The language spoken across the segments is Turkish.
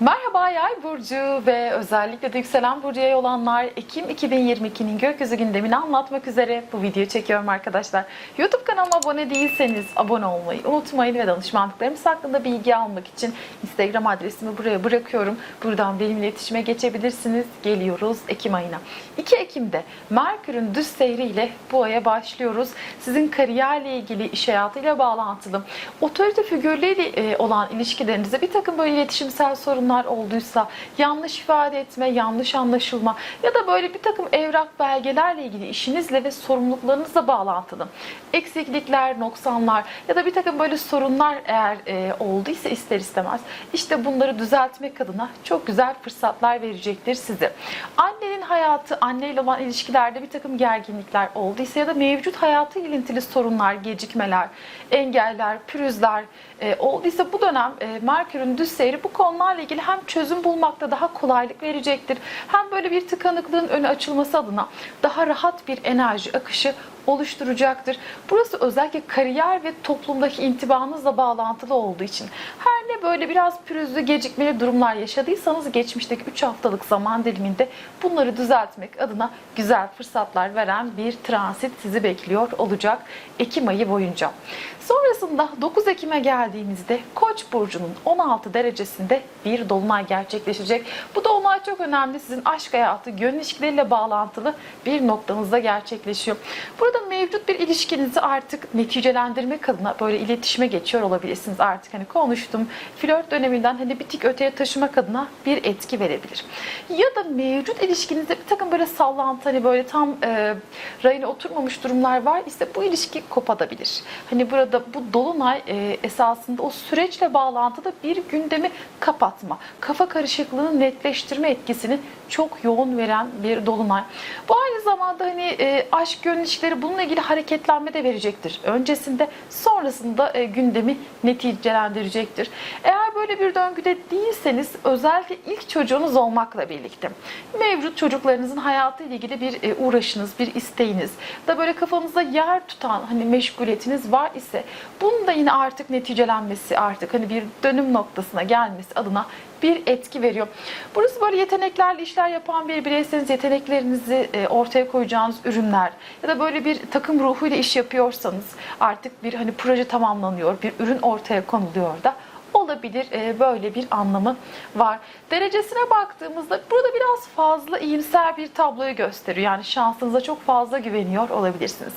Merhaba Yay Burcu ve özellikle de yükselen Burcu'ya yol olanlar Ekim 2022'nin gökyüzü gündemini anlatmak üzere bu videoyu çekiyorum arkadaşlar. YouTube kanalıma abone değilseniz abone olmayı unutmayın ve danışmanlıklarımız hakkında bilgi almak için Instagram adresimi buraya bırakıyorum. Buradan benimle iletişime geçebilirsiniz. Geliyoruz Ekim ayına. 2 Ekim'de Merkür'ün düz seyriyle bu aya başlıyoruz. Sizin kariyerle ilgili, iş hayatıyla bağlantılı, otorite figürleriyle e, olan ilişkilerinizde bir takım böyle iletişimsel sorunlar olduysa, yanlış ifade etme, yanlış anlaşılma ya da böyle bir takım evrak belgelerle ilgili işinizle ve sorumluluklarınızla bağlantılı eksiklikler, noksanlar ya da bir takım böyle sorunlar eğer e, olduysa ister istemez işte bunları düzeltmek adına çok güzel fırsatlar verecektir size. Annenin hayatı, anneyle olan ilişkilerde bir takım gerginlikler olduysa ya da mevcut hayatı ilintili sorunlar, gecikmeler, engeller, pürüzler e, olduysa bu dönem e, Merkür'ün düz seyri bu konularla ilgili hem çözüm bulmakta daha kolaylık verecektir. Hem böyle bir tıkanıklığın önü açılması adına daha rahat bir enerji akışı oluşturacaktır. Burası özellikle kariyer ve toplumdaki intibanızla bağlantılı olduğu için her ne böyle biraz pürüzlü gecikmeli durumlar yaşadıysanız geçmişteki 3 haftalık zaman diliminde bunları düzeltmek adına güzel fırsatlar veren bir transit sizi bekliyor olacak Ekim ayı boyunca. Sonrasında 9 Ekim'e geldiğimizde Koç burcunun 16 derecesinde bir dolunay gerçekleşecek. Bu dolunay çok önemli. Sizin aşk hayatı, gönül ilişkileriyle bağlantılı bir noktanızda gerçekleşiyor. Burada mevcut bir ilişkinizi artık neticelendirmek adına böyle iletişime geçiyor olabilirsiniz. Artık hani konuştum, flört döneminden hani bir tık öteye taşımak adına bir etki verebilir. Ya da mevcut ilişkinizde bir takım böyle sallantı hani böyle tam e, rayına oturmamış durumlar var ise bu ilişki kopadabilir. Hani burada bu dolunay e, esasında o süreçle bağlantılı bir gündemi kapatma, kafa karışıklığını netleştirme etkisini çok yoğun veren bir dolunay. Bu aynı zamanda hani e, aşk gönül ilişkileri bununla ilgili hareketlenme de verecektir. Öncesinde sonrasında e, gündemi neticelendirecektir. Eğer böyle bir döngüde değilseniz özellikle ilk çocuğunuz olmakla birlikte mevcut çocuklarınızın hayatı ile ilgili bir e, uğraşınız, bir isteğiniz da böyle kafanızda yer tutan hani meşguliyetiniz var ise bunun da yine artık neticelenmesi artık hani bir dönüm noktasına gelmesi adına bir etki veriyor. Burası böyle yeteneklerle işler yapan bir bireyseniz yeteneklerinizi e, ortaya koyacağınız ürünler ya da böyle bir takım ruhuyla iş yapıyorsanız artık bir hani proje tamamlanıyor, bir ürün ortaya konuluyor da olabilir e, böyle bir anlamı var. Derecesine baktığımızda burada biraz fazla iyimser bir tabloyu gösteriyor. Yani şansınıza çok fazla güveniyor olabilirsiniz.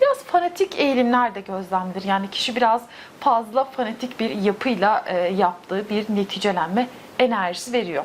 Biraz fanatik eğilimler de gözlemdir. Yani kişi biraz fazla fanatik bir yapıyla e, yaptığı bir neticelenme enerjisi veriyor.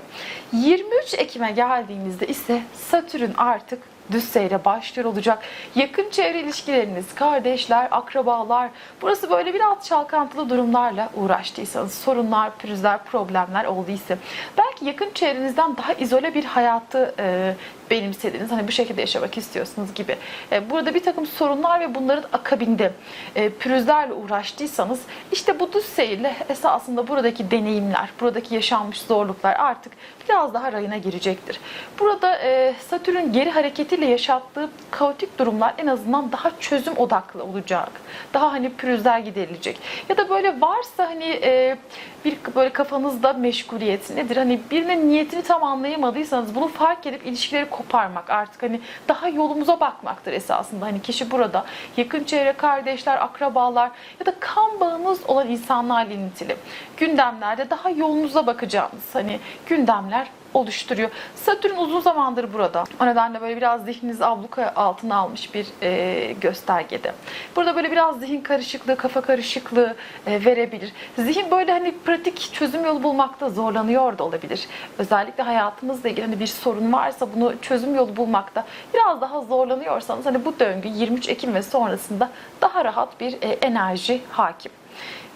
23 Ekim'e geldiğimizde ise Satürn artık düz seyre başlıyor olacak. Yakın çevre ilişkileriniz, kardeşler, akrabalar, burası böyle biraz çalkantılı durumlarla uğraştıysanız, sorunlar, pürüzler, problemler olduysa, belki yakın çevrenizden daha izole bir hayatı e, benimsediniz. Hani bu şekilde yaşamak istiyorsunuz gibi. E, burada bir takım sorunlar ve bunların akabinde e, pürüzlerle uğraştıysanız işte bu düz seyirle esasında buradaki deneyimler, buradaki yaşanmış zorluklar artık biraz daha rayına girecektir. Burada e, Satürn geri hareketiyle yaşattığı kaotik durumlar en azından daha çözüm odaklı olacak. Daha hani pürüzler giderilecek. Ya da böyle varsa hani e, bir böyle kafanızda meşguliyet nedir? Hani birinin niyetini tam anlayamadıysanız bunu fark edip ilişkileri koparmak artık hani daha yolumuza bakmaktır esasında. Hani kişi burada yakın çevre, kardeşler, akrabalar ya da kan bağınız olan insanlarla ilintili gündemlerde daha yolunuza bakacağınız hani gündemler oluşturuyor. Satürn uzun zamandır burada. O nedenle böyle biraz zihninizi abluka altına almış bir e, göstergede. Burada böyle biraz zihin karışıklığı, kafa karışıklığı e, verebilir. Zihin böyle hani pratik çözüm yolu bulmakta zorlanıyor da olabilir. Özellikle hayatınızla ilgili hani bir sorun varsa bunu çözüm yolu bulmakta biraz daha zorlanıyorsanız hani bu döngü 23 Ekim ve sonrasında daha rahat bir e, enerji hakim.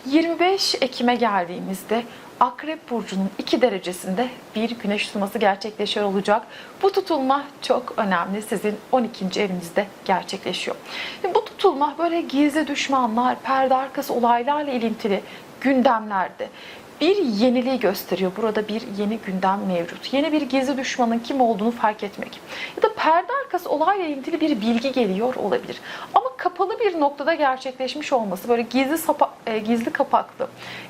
25 Ekim'e geldiğimizde Akrep Burcu'nun 2 derecesinde bir güneş tutulması gerçekleşiyor olacak. Bu tutulma çok önemli. Sizin 12. evinizde gerçekleşiyor. Şimdi bu tutulma böyle gizli düşmanlar, perde arkası olaylarla ilintili gündemlerde bir yeniliği gösteriyor. Burada bir yeni gündem mevcut. Yeni bir gizli düşmanın kim olduğunu fark etmek. Ya da perde arkası olayla ilintili bir bilgi geliyor olabilir. Ama kapalı bir noktada gerçekleşmiş olması, böyle gizli sapa, e, gizli kapaklı,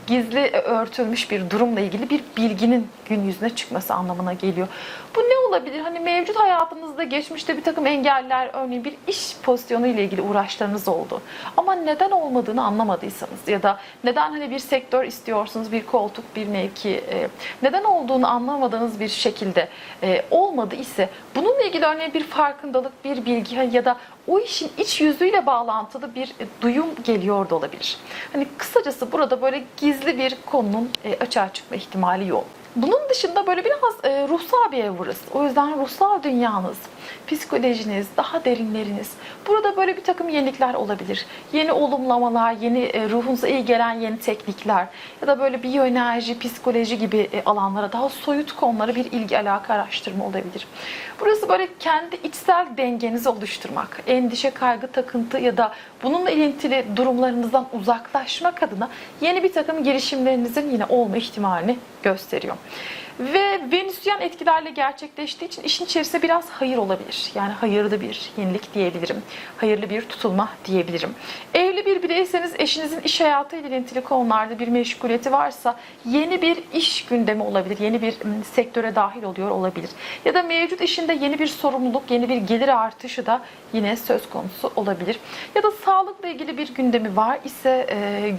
gizli e, örtülmüş bir durumla ilgili bir bilginin gün yüzüne çıkması anlamına geliyor. Bu ne olabilir? Hani mevcut hayatınızda geçmişte bir takım engeller, örneğin bir iş pozisyonu ile ilgili uğraşlarınız oldu. Ama neden olmadığını anlamadıysanız ya da neden hani bir sektör istiyorsunuz, bir koltuk, bir mevki, e, neden olduğunu anlamadığınız bir şekilde e, olmadı ise bununla ilgili örneğin bir farkındalık, bir bilgi ya da o işin iç yüzüyle bağlantılı bir e, duyum geliyor da olabilir. Hani kısacası burada böyle gizli bir konunun e, açığa çıkma ihtimali yok. Bunun dışında böyle biraz e, ruhsal bir ev burası. O yüzden ruhsal dünyanız, psikolojiniz, daha derinleriniz. Burada böyle bir takım yenilikler olabilir. Yeni olumlamalar, yeni e, ruhunuza iyi gelen yeni teknikler ya da böyle biyoenerji, psikoloji gibi e, alanlara, daha soyut konulara bir ilgi alaka araştırma olabilir. Burası böyle kendi içsel dengenizi oluşturmak, endişe, kaygı, takıntı ya da bununla ilintili durumlarınızdan uzaklaşmak adına yeni bir takım girişimlerinizin yine olma ihtimalini gösteriyor. Ve Venüsyen etkilerle gerçekleştiği için işin içerisinde biraz hayır olabilir. Yani hayırlı bir yenilik diyebilirim. Hayırlı bir tutulma diyebilirim. Evli bir bireyseniz eşinizin iş hayatı ile ilintili konularda bir meşguliyeti varsa yeni bir iş gündemi olabilir. Yeni bir ım, sektöre dahil oluyor olabilir. Ya da mevcut işinde yeni bir sorumluluk, yeni bir gelir artışı da yine söz konusu olabilir. Ya da sağlıkla ilgili bir gündemi var ise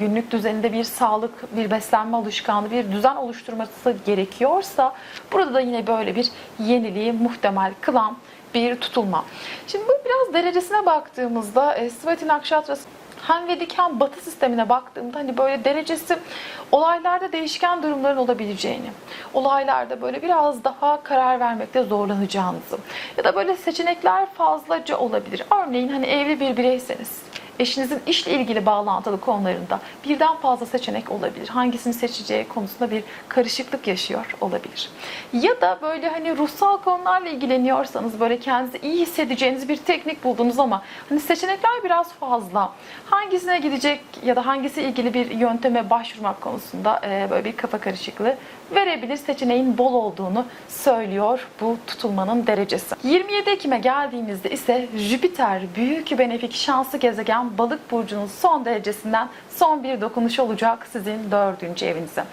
günlük düzeninde bir sağlık, bir beslenme alışkanlığı, bir düzen oluşturması gerekiyorsa burada da yine böyle bir yeniliği muhtemel kılan bir tutulma. Şimdi bu biraz derecesine baktığımızda e, Svati Nakshatrası hem Vedik hem Batı sistemine baktığımda hani böyle derecesi olaylarda değişken durumların olabileceğini, olaylarda böyle biraz daha karar vermekte zorlanacağınızı ya da böyle seçenekler fazlaca olabilir. Örneğin hani evli bir bireyseniz eşinizin işle ilgili bağlantılı konularında birden fazla seçenek olabilir. Hangisini seçeceği konusunda bir karışıklık yaşıyor olabilir. Ya da böyle hani ruhsal konularla ilgileniyorsanız böyle kendinizi iyi hissedeceğiniz bir teknik buldunuz ama hani seçenekler biraz fazla. Hangisine gidecek ya da hangisi ilgili bir yönteme başvurmak konusunda e, böyle bir kafa karışıklığı verebilir. Seçeneğin bol olduğunu söylüyor bu tutulmanın derecesi. 27 Ekim'e geldiğimizde ise Jüpiter büyük benefik şanslı gezegen balık burcunun son derecesinden son bir dokunuş olacak sizin dördüncü evinize.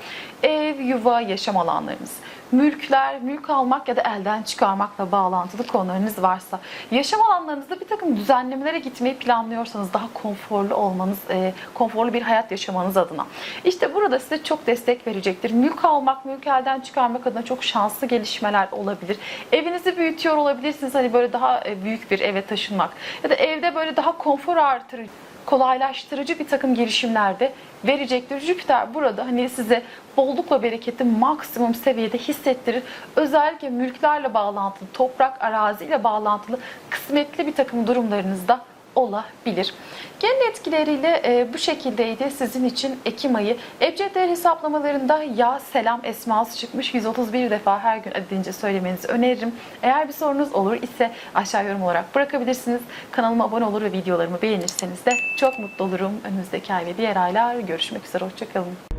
Ev, yuva, yaşam alanlarınız mülkler, mülk almak ya da elden çıkarmakla bağlantılı konularınız varsa, yaşam alanlarınızda bir takım düzenlemelere gitmeyi planlıyorsanız daha konforlu olmanız, e, konforlu bir hayat yaşamanız adına. İşte burada size çok destek verecektir. Mülk almak, mülk elden çıkarmak adına çok şanslı gelişmeler olabilir. Evinizi büyütüyor olabilirsiniz. Hani böyle daha e, büyük bir eve taşınmak ya da evde böyle daha konfor artırıcı kolaylaştırıcı bir takım girişimlerde verecektir. Jüpiter burada hani size bollukla bereketi maksimum seviyede hissettirir. Özellikle mülklerle bağlantılı, toprak araziyle bağlantılı kısmetli bir takım durumlarınızda olabilir. Genel etkileriyle e, bu şekildeydi sizin için Ekim ayı. Ebcedler hesaplamalarında ya selam esması çıkmış 131 defa her gün adedince söylemenizi öneririm. Eğer bir sorunuz olur ise aşağı yorum olarak bırakabilirsiniz. Kanalıma abone olur ve videolarımı beğenirseniz de çok mutlu olurum. Önümüzdeki ay ve diğer aylar görüşmek üzere. Hoşçakalın.